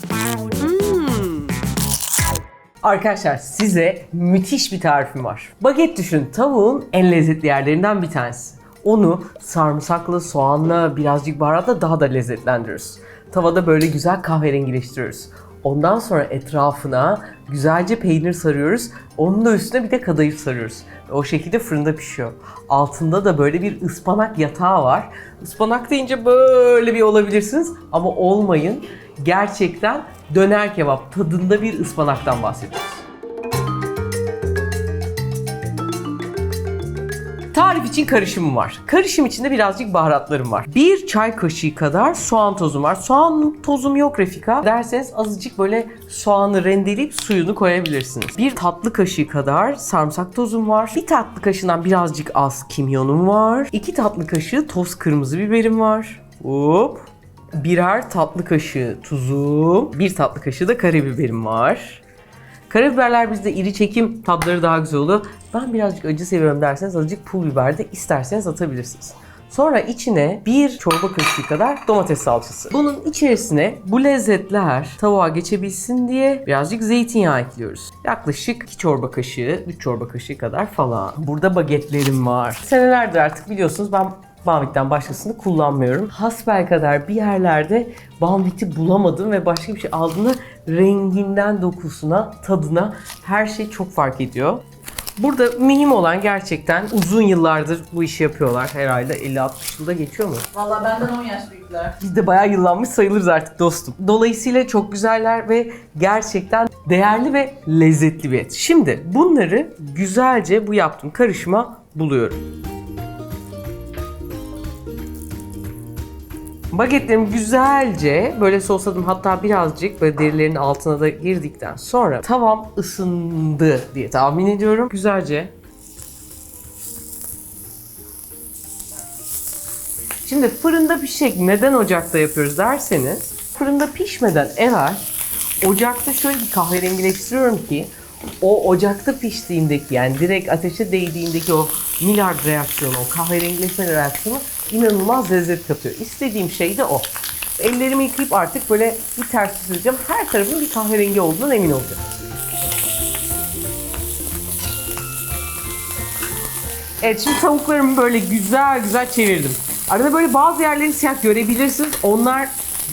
Hmm. Arkadaşlar size müthiş bir tarifim var. Baget düşün tavuğun en lezzetli yerlerinden bir tanesi. Onu sarımsaklı, soğanla, birazcık baharatla daha da lezzetlendiriyoruz. Tavada böyle güzel kahverengileştiriyoruz. Ondan sonra etrafına güzelce peynir sarıyoruz. Onun da üstüne bir de kadayıf sarıyoruz. O şekilde fırında pişiyor. Altında da böyle bir ıspanak yatağı var. Ispanak deyince böyle bir olabilirsiniz ama olmayın. Gerçekten döner kebap tadında bir ıspanaktan bahsediyoruz. Tarif için karışımım var. Karışım içinde birazcık baharatlarım var. Bir çay kaşığı kadar soğan tozum var. Soğan tozum yok Refika derseniz azıcık böyle soğanı rendeleyip suyunu koyabilirsiniz. Bir tatlı kaşığı kadar sarımsak tozum var. Bir tatlı kaşığından birazcık az kimyonum var. İki tatlı kaşığı toz kırmızı biberim var. Hop. Birer tatlı kaşığı tuzum. Bir tatlı kaşığı da karabiberim var. Karabiberler bizde iri çekim tatları daha güzel oluyor. Ben birazcık acı seviyorum derseniz azıcık pul biber de isterseniz atabilirsiniz. Sonra içine bir çorba kaşığı kadar domates salçası. Bunun içerisine bu lezzetler tavuğa geçebilsin diye birazcık zeytinyağı ekliyoruz. Yaklaşık 2 çorba kaşığı, 3 çorba kaşığı kadar falan. Burada bagetlerim var. Senelerdir artık biliyorsunuz ben Banvit'ten başkasını kullanmıyorum. Hasbel kadar bir yerlerde Banvit'i bulamadım ve başka bir şey aldığımda renginden dokusuna, tadına her şey çok fark ediyor. Burada mühim olan gerçekten uzun yıllardır bu işi yapıyorlar. Herhalde 50-60 yılda geçiyor mu? Valla benden 10 yaş büyükler. Biz de bayağı yıllanmış sayılırız artık dostum. Dolayısıyla çok güzeller ve gerçekten değerli ve lezzetli bir et. Şimdi bunları güzelce bu yaptığım karışıma buluyorum. Bagetlerimi güzelce böyle sosladım hatta birazcık böyle derilerin altına da girdikten sonra tavam ısındı diye tahmin ediyorum. Güzelce Şimdi fırında pişecek neden ocakta yapıyoruz derseniz fırında pişmeden evvel ocakta şöyle bir kahverengileştiriyorum ki o ocakta piştiğindeki yani direkt ateşe değdiğindeki o Maillard reaksiyonu, o kahverengileşme reaksiyonu inanılmaz lezzet katıyor. İstediğim şey de o. Ellerimi yıkayıp artık böyle bir ters süzeceğim. Her tarafın bir kahverengi olduğundan emin olacağım. Evet şimdi tavuklarımı böyle güzel güzel çevirdim. Arada böyle bazı yerleri siyah görebilirsiniz. Onlar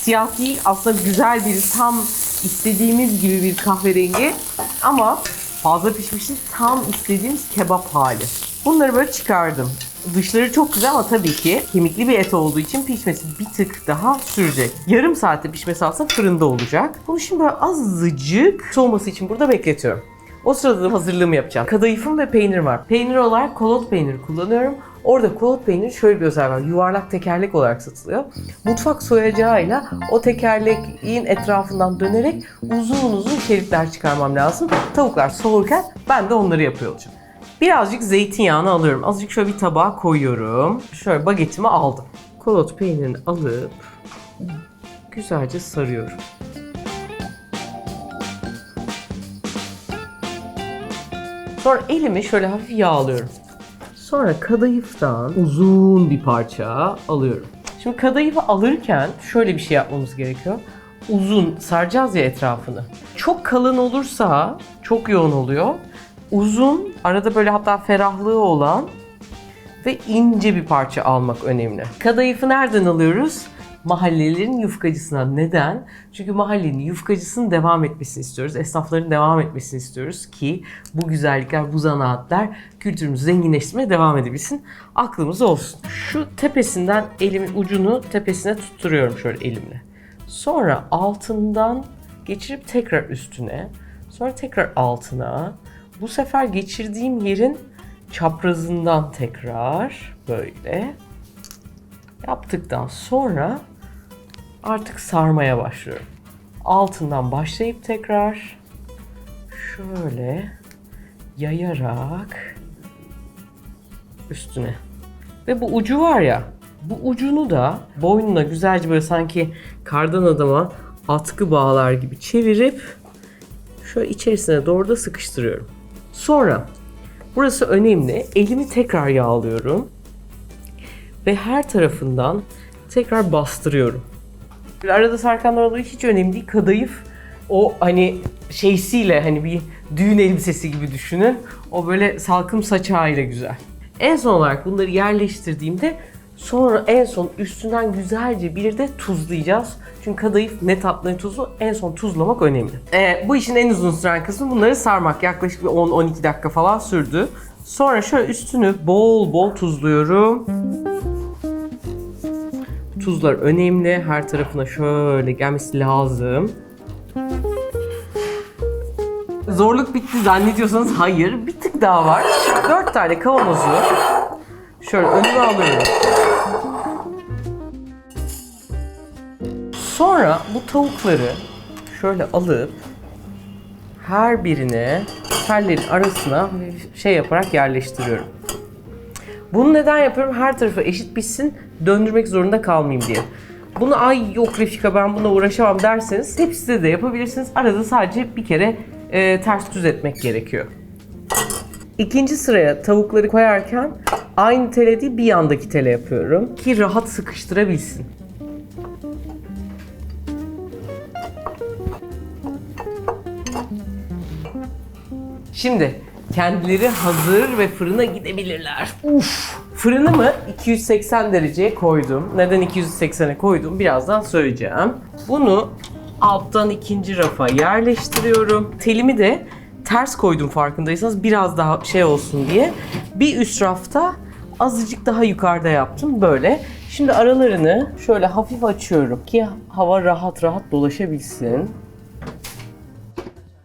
siyah değil aslında güzel bir tam istediğimiz gibi bir kahverengi. Ama fazla pişmişti tam istediğimiz kebap hali. Bunları böyle çıkardım. Dışları çok güzel ama tabii ki kemikli bir et olduğu için pişmesi bir tık daha sürecek. Yarım saatte pişmesi aslında fırında olacak. Bunu şimdi azıcık soğuması için burada bekletiyorum. O sırada da hazırlığımı yapacağım. Kadayıfım ve peynirim var. Peynir olarak kolot peyniri kullanıyorum. Orada kolot peyniri şöyle bir özelliği var. Yuvarlak tekerlek olarak satılıyor. Mutfak soyacağıyla o tekerleğin etrafından dönerek uzun uzun şeritler çıkarmam lazım. Tavuklar soğurken ben de onları yapıyor olacağım. Birazcık zeytinyağını alıyorum. Azıcık şöyle bir tabağa koyuyorum. Şöyle bagetimi aldım. Kolot peynirini alıp güzelce sarıyorum. Sonra elimi şöyle hafif yağlıyorum. Sonra kadayıftan uzun bir parça alıyorum. Şimdi kadayıfı alırken şöyle bir şey yapmamız gerekiyor. Uzun saracağız ya etrafını. Çok kalın olursa çok yoğun oluyor. Uzun, arada böyle hatta ferahlığı olan ve ince bir parça almak önemli. Kadayıfı nereden alıyoruz? Mahallelerin yufkacısından. Neden? Çünkü mahallenin yufkacısının devam etmesini istiyoruz. Esnafların devam etmesini istiyoruz ki bu güzellikler, bu zanaatler kültürümüzü zenginleştirmeye devam edebilsin. Aklımız olsun. Şu tepesinden elimin ucunu tepesine tutturuyorum şöyle elimle. Sonra altından geçirip tekrar üstüne, sonra tekrar altına. Bu sefer geçirdiğim yerin çaprazından tekrar böyle yaptıktan sonra artık sarmaya başlıyorum. Altından başlayıp tekrar şöyle yayarak üstüne. Ve bu ucu var ya, bu ucunu da boynuna güzelce böyle sanki kardan adama atkı bağlar gibi çevirip şöyle içerisine doğru da sıkıştırıyorum. Sonra burası önemli. Elimi tekrar yağlıyorum ve her tarafından tekrar bastırıyorum. Arada sarkanlar oluyor hiç önemli değil. Kadayıf o hani şeysiyle hani bir düğün elbisesi gibi düşünün. O böyle salkım saçağıyla güzel. En son olarak bunları yerleştirdiğimde sonra en son üstünden güzelce bir de tuzlayacağız. Çünkü kadayıf ne tatlı ne tuzlu en son tuzlamak önemli. Ee, bu işin en uzun süren kısmı bunları sarmak. Yaklaşık bir 10-12 dakika falan sürdü. Sonra şöyle üstünü bol bol tuzluyorum. Tuzlar önemli. Her tarafına şöyle gelmesi lazım. Zorluk bitti zannediyorsanız hayır. Bir tık daha var. 4 tane kavanozu şöyle önüme alıyorum. Sonra bu tavukları şöyle alıp her birine tellerin arasına şey yaparak yerleştiriyorum. Bunu neden yapıyorum? Her tarafı eşit pişsin, döndürmek zorunda kalmayayım diye. Bunu ay yok Refika ben buna uğraşamam derseniz tepside de yapabilirsiniz. Arada sadece bir kere e, ters düz etmek gerekiyor. İkinci sıraya tavukları koyarken aynı tele değil bir yandaki tele yapıyorum ki rahat sıkıştırabilsin. Şimdi kendileri hazır ve fırına gidebilirler. Uf! Fırınımı 280 dereceye koydum. Neden 280'e koydum birazdan söyleyeceğim. Bunu alttan ikinci rafa yerleştiriyorum. Telimi de ters koydum farkındaysanız biraz daha şey olsun diye. Bir üst rafta azıcık daha yukarıda yaptım böyle. Şimdi aralarını şöyle hafif açıyorum ki hava rahat rahat dolaşabilsin.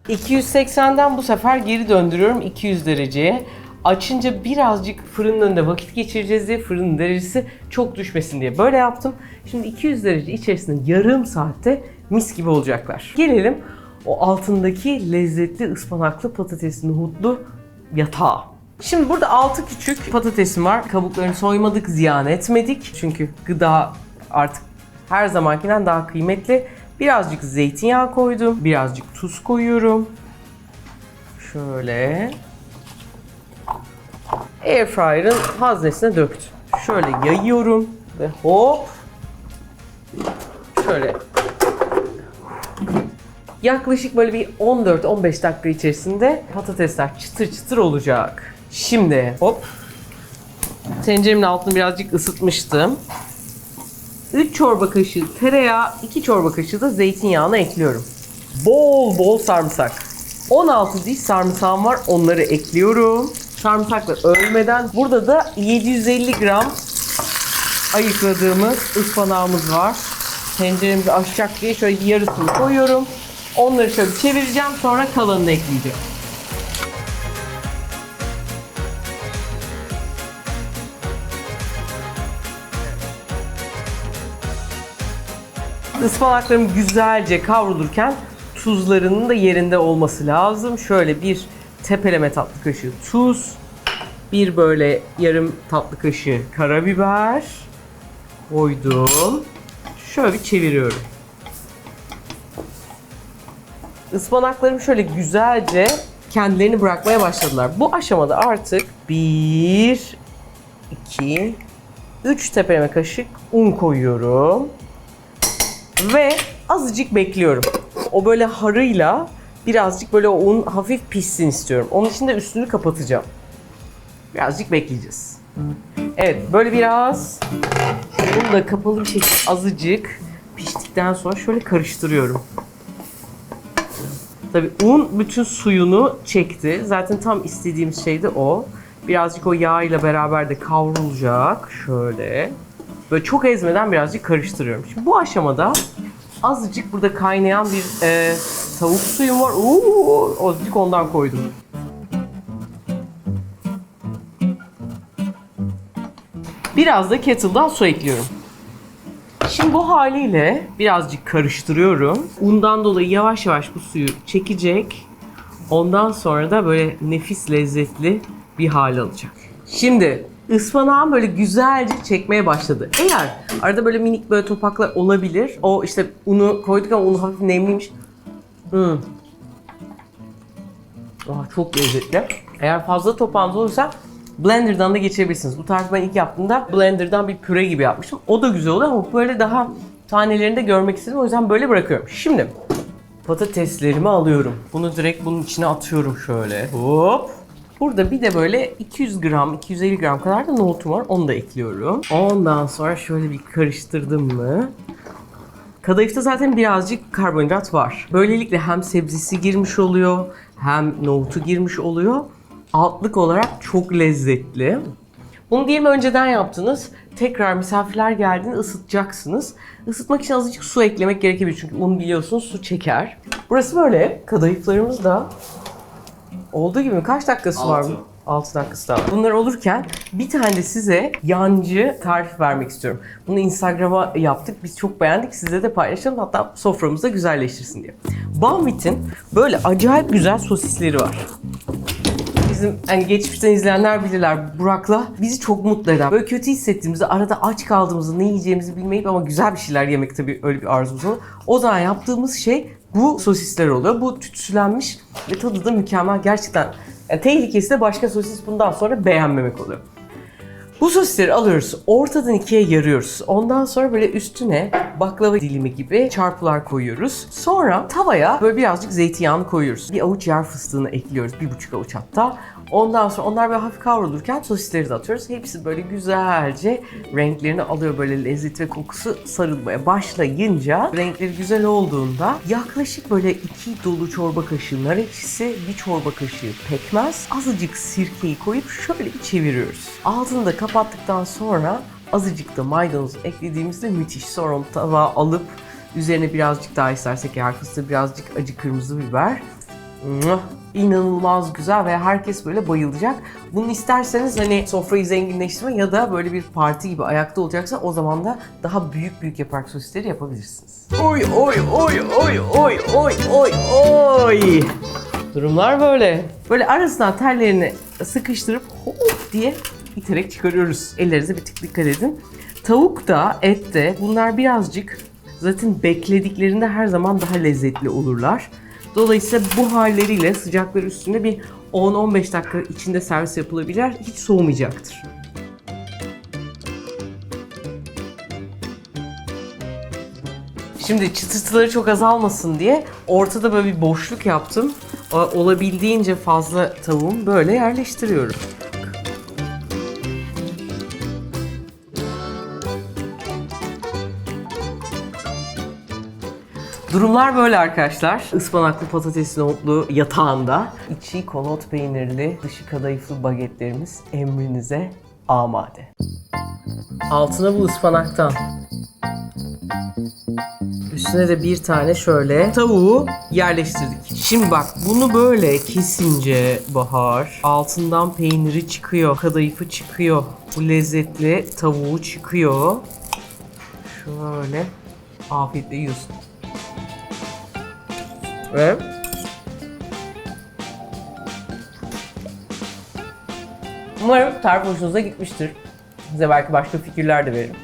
280'den bu sefer geri döndürüyorum 200 dereceye. Açınca birazcık fırının önünde vakit geçireceğiz diye fırının derecesi çok düşmesin diye böyle yaptım. Şimdi 200 derece içerisinde yarım saatte mis gibi olacaklar. Gelelim o altındaki lezzetli ıspanaklı patatesli nohutlu yatağa. Şimdi burada 6 küçük patatesim var. Kabuklarını soymadık, ziyan etmedik. Çünkü gıda artık her zamankinden daha kıymetli. Birazcık zeytinyağı koydum. Birazcık tuz koyuyorum. Şöyle. Airfryer'ın haznesine döktüm. Şöyle yayıyorum ve hop. Şöyle. Yaklaşık böyle bir 14-15 dakika içerisinde patatesler çıtır çıtır olacak. Şimdi hop. Tenceremin altını birazcık ısıtmıştım. 3 çorba kaşığı tereyağı, 2 çorba kaşığı da zeytinyağını ekliyorum. Bol bol sarımsak. 16 diş sarımsağım var. Onları ekliyorum. Sarımsaklar ölmeden. Burada da 750 gram ayıkladığımız ıspanağımız var. Tenceremizi aşacak diye şöyle yarısını koyuyorum. Onları şöyle çevireceğim. Sonra kalanını ekleyeceğim. Ispanaklarım güzelce kavrulurken tuzlarının da yerinde olması lazım. Şöyle bir tepeleme tatlı kaşığı tuz, bir böyle yarım tatlı kaşığı karabiber koydum. Şöyle bir çeviriyorum. Ispanaklarım şöyle güzelce kendilerini bırakmaya başladılar. Bu aşamada artık bir, iki, üç tepeleme kaşık un koyuyorum. Ve azıcık bekliyorum. O böyle harıyla birazcık böyle un hafif pişsin istiyorum. Onun için de üstünü kapatacağım. Birazcık bekleyeceğiz. Evet böyle biraz bunu da kapalı bir şekilde azıcık piştikten sonra şöyle karıştırıyorum. Tabii un bütün suyunu çekti. Zaten tam istediğimiz şey de o. Birazcık o yağ ile beraber de kavrulacak. Şöyle. Böyle çok ezmeden birazcık karıştırıyorum. Şimdi bu aşamada azıcık burada kaynayan bir e, tavuk suyum var. Oo, azıcık ondan koydum. Biraz da kettle'dan su ekliyorum. Şimdi bu haliyle birazcık karıştırıyorum. Undan dolayı yavaş yavaş bu suyu çekecek. Ondan sonra da böyle nefis lezzetli bir hal alacak. Şimdi ıspanağım böyle güzelce çekmeye başladı. Eğer arada böyle minik böyle topaklar olabilir. O işte unu koyduk ama unu hafif nemliymiş. Hmm. Aa, çok lezzetli. Eğer fazla topağınız olursa blenderdan da geçirebilirsiniz. Bu tarz ben ilk yaptığımda blenderdan bir püre gibi yapmıştım. O da güzel oluyor ama böyle daha Tanelerini de görmek istedim o yüzden böyle bırakıyorum. Şimdi patateslerimi alıyorum. Bunu direkt bunun içine atıyorum şöyle. Hop. Burada bir de böyle 200 gram, 250 gram kadar da nohutum var. Onu da ekliyorum. Ondan sonra şöyle bir karıştırdım mı? Kadayıfta zaten birazcık karbonhidrat var. Böylelikle hem sebzesi girmiş oluyor, hem nohutu girmiş oluyor. Altlık olarak çok lezzetli. Bunu diyelim önceden yaptınız. Tekrar misafirler geldiğinde ısıtacaksınız. Isıtmak için azıcık su eklemek gerekebilir. Çünkü un biliyorsunuz su çeker. Burası böyle. Kadayıflarımız da olduğu gibi kaç dakikası var Altı. mı? 6 dakikası daha var. Bunlar olurken bir tane de size yancı tarif vermek istiyorum. Bunu Instagram'a yaptık. Biz çok beğendik. Size de paylaşalım. Hatta soframızda güzelleştirsin diye. Banvit'in böyle acayip güzel sosisleri var. Bizim hani geçmişten izleyenler bilirler Burak'la bizi çok mutlu eden. Böyle kötü hissettiğimizde arada aç kaldığımızda ne yiyeceğimizi bilmeyip ama güzel bir şeyler yemek tabii öyle bir arzumuz olur. O zaman yaptığımız şey bu sosisler oluyor. Bu tütsülenmiş ve tadı da mükemmel. Gerçekten yani tehlikesi de başka sosis bundan sonra beğenmemek oluyor. Bu sosisleri alıyoruz, ortadan ikiye yarıyoruz. Ondan sonra böyle üstüne baklava dilimi gibi çarpılar koyuyoruz. Sonra tavaya böyle birazcık zeytinyağını koyuyoruz. Bir avuç yer fıstığını ekliyoruz, bir buçuk avuç hatta. Ondan sonra onlar böyle hafif kavrulurken sosisleri de atıyoruz. Hepsi böyle güzelce renklerini alıyor böyle lezzet ve kokusu sarılmaya başlayınca renkleri güzel olduğunda yaklaşık böyle iki dolu çorba kaşığı nar ekşisi, bir çorba kaşığı pekmez, azıcık sirkeyi koyup şöyle bir çeviriyoruz. Altını da kapattıktan sonra azıcık da maydanoz eklediğimizde müthiş. Sonra onu tabağa alıp üzerine birazcık daha istersek eğer birazcık acı kırmızı biber. İnanılmaz güzel ve herkes böyle bayılacak. Bunu isterseniz hani sofrayı zenginleştirme ya da böyle bir parti gibi ayakta olacaksa o zaman da daha büyük büyük yaparak sosisleri yapabilirsiniz. Oy oy oy oy oy oy oy oy. Durumlar böyle. Böyle arasından tellerini sıkıştırıp hop diye iterek çıkarıyoruz. Ellerinize bir tık dikkat edin. Tavuk da, et de bunlar birazcık zaten beklediklerinde her zaman daha lezzetli olurlar. Dolayısıyla bu halleriyle sıcakları üstünde bir 10-15 dakika içinde servis yapılabilir. Hiç soğumayacaktır. Şimdi çıtırtıları çok azalmasın diye ortada böyle bir boşluk yaptım. Olabildiğince fazla tavuğumu böyle yerleştiriyorum. Durumlar böyle arkadaşlar. Ispanaklı patatesli nohutlu yatağında. içi kolot peynirli, dışı kadayıflı bagetlerimiz emrinize amade. Altına bu ıspanaktan. Üstüne de bir tane şöyle tavuğu yerleştirdik. Şimdi bak bunu böyle kesince Bahar altından peyniri çıkıyor, kadayıfı çıkıyor. Bu lezzetli tavuğu çıkıyor. Şöyle afiyetle yiyorsun. Ve Umarım tarif hoşunuza gitmiştir. Size belki başka fikirler de veririm.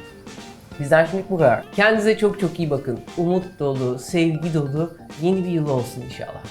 Bizden şimdilik bu kadar. Kendinize çok çok iyi bakın. Umut dolu, sevgi dolu yeni bir yıl olsun inşallah.